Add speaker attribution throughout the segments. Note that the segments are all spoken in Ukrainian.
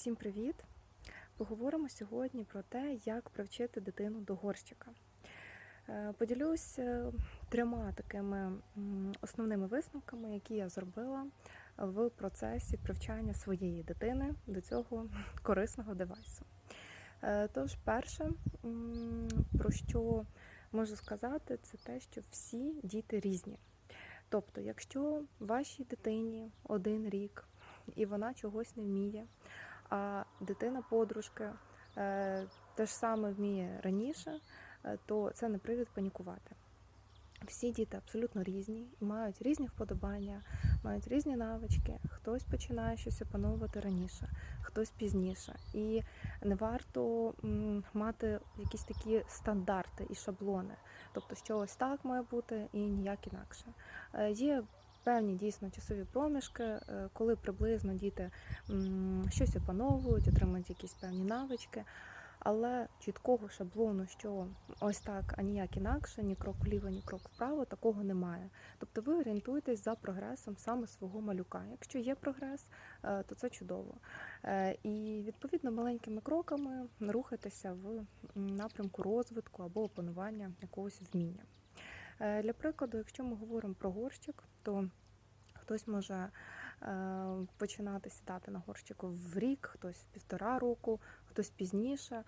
Speaker 1: Всім привіт! Поговоримо сьогодні про те, як привчити дитину до горщика. Е, Поділюсь е, трьома такими основними висновками, які я зробила в процесі привчання своєї дитини до цього корисного девайсу. Е, Тож, перше, про що можу сказати, це те, що всі діти різні. Тобто, якщо вашій дитині один рік і вона чогось не вміє, а дитина подружки е, те ж саме вміє раніше, е, то це не привід панікувати. Всі діти абсолютно різні, мають різні вподобання, мають різні навички. Хтось починає щось опановувати раніше, хтось пізніше. І не варто мати якісь такі стандарти і шаблони. Тобто, що ось так має бути і ніяк інакше. Е, Є певні дійсно часові проміжки, е, коли приблизно діти щось опановують, отримують якісь певні навички. Але чіткого шаблону, що ось так, а ніяк інакше, ні крок вліво, ні крок вправо, такого немає. Тобто ви орієнтуєтесь за прогресом саме свого малюка. Якщо є прогрес, е, то це чудово. Е, І відповідно маленькими кроками рухатися в напрямку розвитку або опанування якогось вміння. Для прикладу, якщо ми говоримо про горщик, то хтось може е, починати сідати на горщику в рік, хтось в півтора року, хтось пізніше.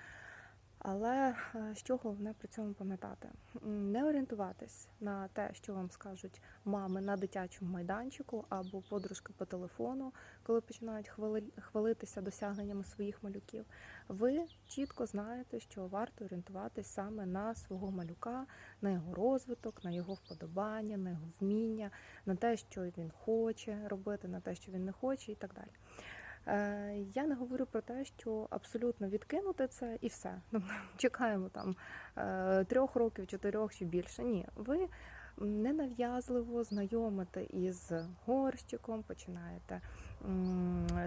Speaker 1: Але е, що головне при цьому пам'ятати? Не орієнтуватись на те, що вам скажуть мами на дитячому майданчику або подружки по телефону, коли починають хвали- хвалитися досягненнями своїх малюків. Ви чітко знаєте, що варто орієнтуватись саме на свого малюка, на його розвиток, на його вподобання, на його вміння, на те, що він хоче робити, на те, що він не хоче, і так далі. Е, Я не говорю про те, що абсолютно відкинути це і все. Ну, чекаємо там е, трьох років, чотирьох чи більше. Ні, ви ненав'язливо знайомите із горщиком, починаєте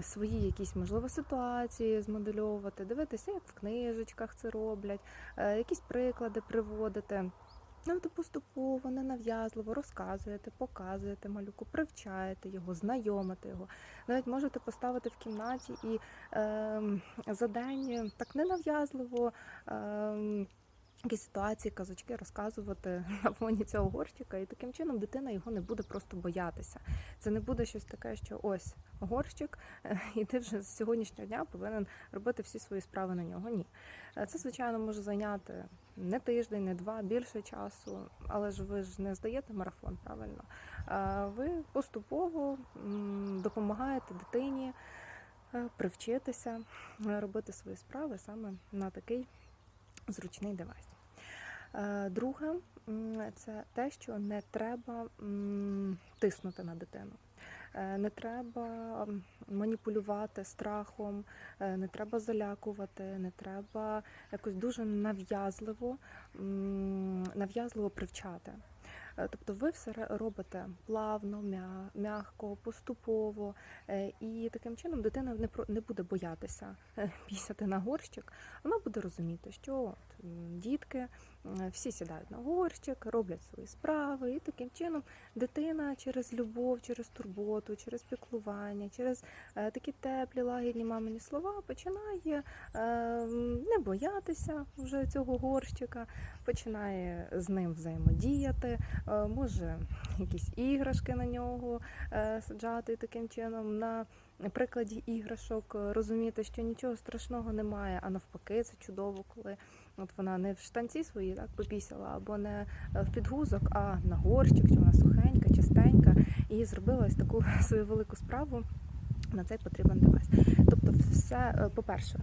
Speaker 1: свої якісь можливо ситуації змодельовувати, дивитися, як в книжечках це роблять, е, якісь приклади приводити. Ну, то поступово, ненав'язливо розказуєте, показуєте малюку, привчаєте його, знайомите його. Навіть можете поставити в кімнаті і е, за день так ненав'язливо е, якісь ситуації, казочки розказувати на фоні цього горщика, і таким чином дитина його не буде просто боятися. Це не буде щось таке, що ось горщик, і ти вже з сьогоднішнього дня повинен робити всі свої справи на нього. Ні. Е, Це, звичайно, може зайняти не тиждень, не два, більше часу, але ж ви ж не здаєте марафон, правильно? Е, Ви поступово допомагаєте дитині е, привчитися робити свої справи саме на такий зручний девайс. Е, Друге, це те, що не треба тиснути на дитину. Е, Не треба маніпулювати страхом, е, не треба залякувати, не треба якось дуже нав'язливо, нав'язливо привчати. Тобто ви все робите плавно, м'я- м'яко, поступово, і таким чином дитина не буде боятися пісяти на горщик. Вона буде розуміти, що дітки всі сідають на горщик, роблять свої справи, і таким чином дитина через любов, через турботу, через піклування, через е, такі теплі, лагідні мамині слова починає е, не боятися вже цього горщика, починає з ним взаємодіяти, е, може якісь іграшки на нього е, саджати таким чином. На прикладі іграшок е, розуміти, що нічого страшного немає, а навпаки, це чудово, коли от вона не в штанці свої так попісяла, або не е, в підгузок, а на горщик, що вона сухенька, чистенька, і зробила ось таку свою велику справу. На цей потрібен девайс. Тобто, все, е, по-перше,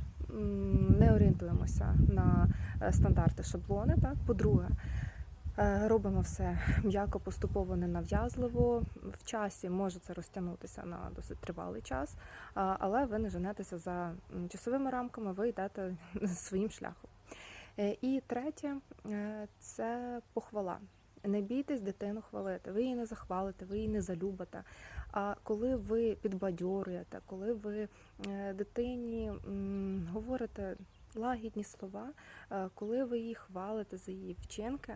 Speaker 1: не орієнтуємося на е, стандарти шаблони. Так, по-друге, робимо все м'яко, поступово, ненав'язливо. В часі може це розтягнутися на досить тривалий час, але ви не женетеся за часовими рамками, ви йдете своїм шляхом. Е, І третє е, це похвала. Не бійтесь дитину хвалити. Ви її не захвалите, ви її не залюбите. А коли ви підбадьорюєте, коли ви е, дитині говорите лагідні слова, коли ви її хвалите за її вчинки,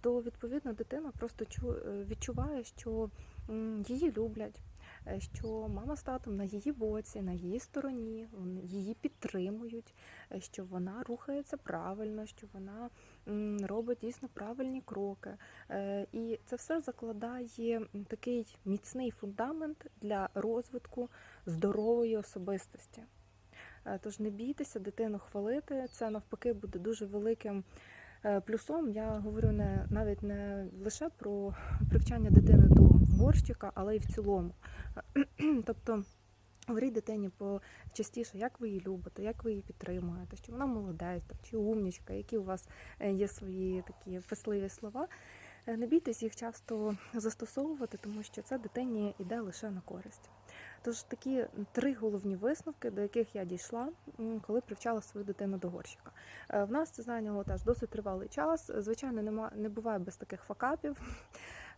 Speaker 1: то відповідно дитина просто чу- відчуває, що її люблять, що мама з татом на її боці, на її стороні, її підтримують, е, що вона рухається правильно, що вона робить дійсно правильні кроки. Е, І це все закладає такий міцний фундамент для розвитку здорової особистості. Е, Тож не бійтеся дитину хвалити. Це навпаки буде дуже великим е, плюсом. Я говорю не навіть не лише про привчання дитини до горщика, але й в цілому. Тобто. Говоріть дитині частіше, як ви її любите, як ви її підтримуєте, що вона молодець, чи умнічка, які у вас е, є свої такі писливі слова. Е, Не бійтесь їх часто застосовувати, тому що це дитині йде лише на користь. Тож такі три головні висновки, до яких я дійшла, коли привчала свою дитину до горщика. Е, В нас це зайняло теж досить тривалий час. Звичайно, нема, не буває без таких факапів.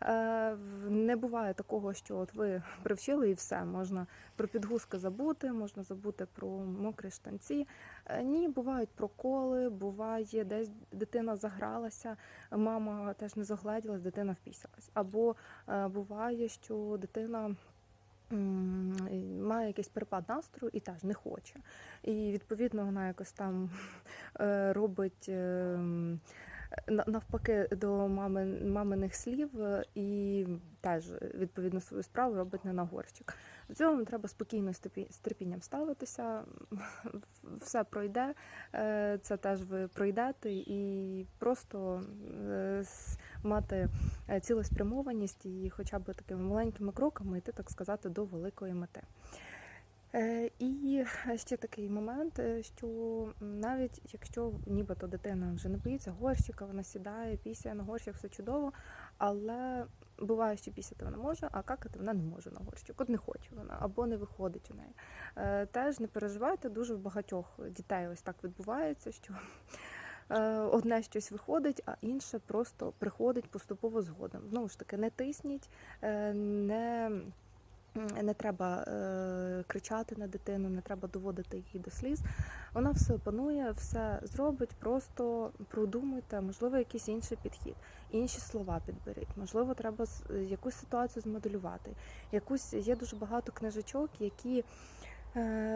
Speaker 1: Е, Не буває такого, що от ви привчили і все, можна про підгузки забути, можна забути про мокрі штанці. Е, Ні, бувають проколи, буває, десь дитина загралася, мама теж не загледілась, дитина впісялась. Або е, буває, що дитина. Має якийсь перепад настрою і теж не хоче. І відповідно вона якось там робить ем, навпаки до мами, маминих слів е, і теж відповідно свою справу робить не на горщик. Цього вам треба спокійно з терпі- терпінням ставитися, все пройде, е, це теж ви пройдете, і просто е, мати цілеспрямованість і хоча б такими маленькими кроками йти, так сказати, до великої мети. Е, І ще такий момент, е, що навіть якщо нібито дитина вже не боїться горщика, вона сідає, пісяє на горщик, все чудово, але буває, що пісяти вона може, а какати вона не може на горщик. От не хоче вона або не виходить у неї. Е, Теж не переживайте, дуже в багатьох дітей ось так відбувається, що одне щось виходить, а інше просто приходить поступово згодом. Знову ж таки, не тисніть, не. Не треба е, кричати на дитину, не треба доводити її до сліз. Вона все опанує, все зробить. Просто продумуйте, можливо, якийсь інший підхід, інші слова підберіть. Можливо, треба якусь ситуацію змоделювати. Якусь є дуже багато книжечок, які,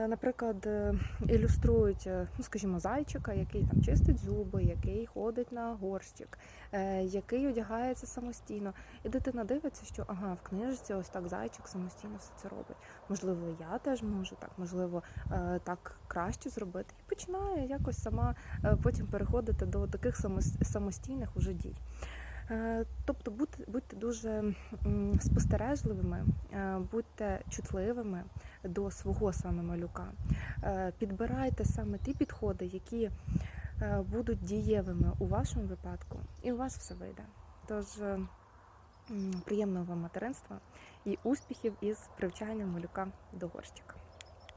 Speaker 1: наприклад, е, ілюструють, е, ну скажімо, зайчика, який там чистить зуби, який ходить на горщик, е, який одягається самостійно. І дитина дивиться, що ага, в книжці ось так зайчик самостійно все це робить. Можливо, я теж можу так, можливо, е, так краще зробити. І починає якось сама е, потім переходити до таких самостійних уже дій. Е, Тобто будьте, будьте дуже спостережливими, е, будьте чутливими до свого саме малюка. Е, Підбирайте саме ті підходи, які будуть дієвими у вашому випадку, і у вас все вийде. Тож приємного вам материнства і успіхів із привчанням малюка до горщика.